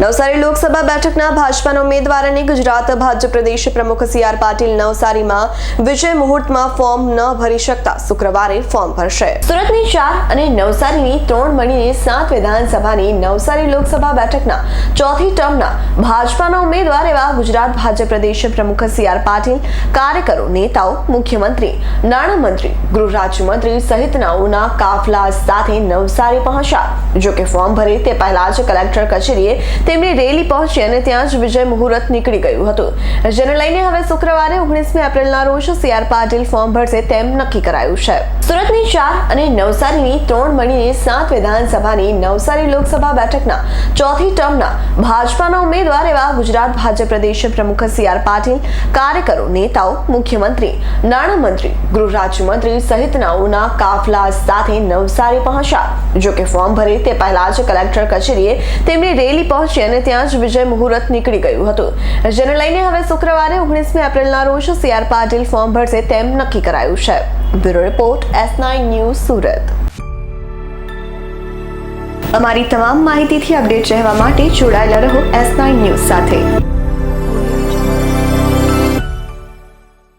નવસારી લોકસભા બેઠકના ભાજપાના ઉમેદવાર અને ગુજરાત ભાજપ પ્રદેશ પ્રમુખ સી આર પાટીલ નવસારીમાં વિજય મુહૂર્તમાં ફોર્મ ન ભરી શકતા શુક્રવારે ફોર્મ ભરશે. સુરતની ચાર અને નવસારીની ત્રણ મળીને સાત વિધાનસભાની નવસારી લોકસભા બેઠકના ચોથી ટર્મના ભાજપાના ઉમેદવાર એવા ગુજરાત ભાજપ પ્રદેશ પ્રમુખ સી આર પાટીલ, કાર્યકરો, નેતાઓ, મુખ્યમંત્રી, નાણામંત્રી ગૃહ રાજ્યમંત્રી સહિતનાઓના કાફલા સાથે નવસારી પહોંચ્યા. જોકે ફોર્મ ભરે તે પહેલા જ કલેક્ટર કચેરીએ તેમની રેલી પહોંચી અને ત્યાં જ વિજય મુહૂર્ત નીકળી ગયું હતું. જેને લઈને હવે શુક્રવારે ઓગણીસમી એપ્રિલના રોજ સી પાટીલ ફોર્મ ભરશે તેમ નક્કી કરાયું છે. સુરતની ચાર અને નવસારીની ત્રણ મળીને સાત વિધાનસભાની નવસારી લોકસભા બેઠકના ચોથી ટર્મના ભાજપાના ઉમેદવાર એવા ગુજરાત ભાજપ પ્રદેશ પ્રમુખ સી આર પાટીલ, કાર્યકરો, નેતાઓ, મુખ્યમંત્રી, નાણામંત્રી ગૃહ રાજ્યમંત્રી સહિતનાઓના કાફલા સાથે નવસારી પહોંચ્યા. જો કે ફોર્મ ભરે તે પહેલા જ કલેક્ટર કચેરીએ તેમની રેલી પહોંચી અને ત્યાં જ વિજય મુહૂર્ત નીકળી ગયું હતું. જેને લઈને હવે શુક્રવારે ઓગણીસમી એપ્રિલના રોજ સી પાટીલ ફોર્મ ભરશે તેમ નક્કી કરાયું છે. Bureau report, S nine news Surat. અમારી તમામ માહિતીથી અપડેટ રહેવા માટે જોડાયેલા રહો એસ નાઇન ન્યૂઝ સાથે.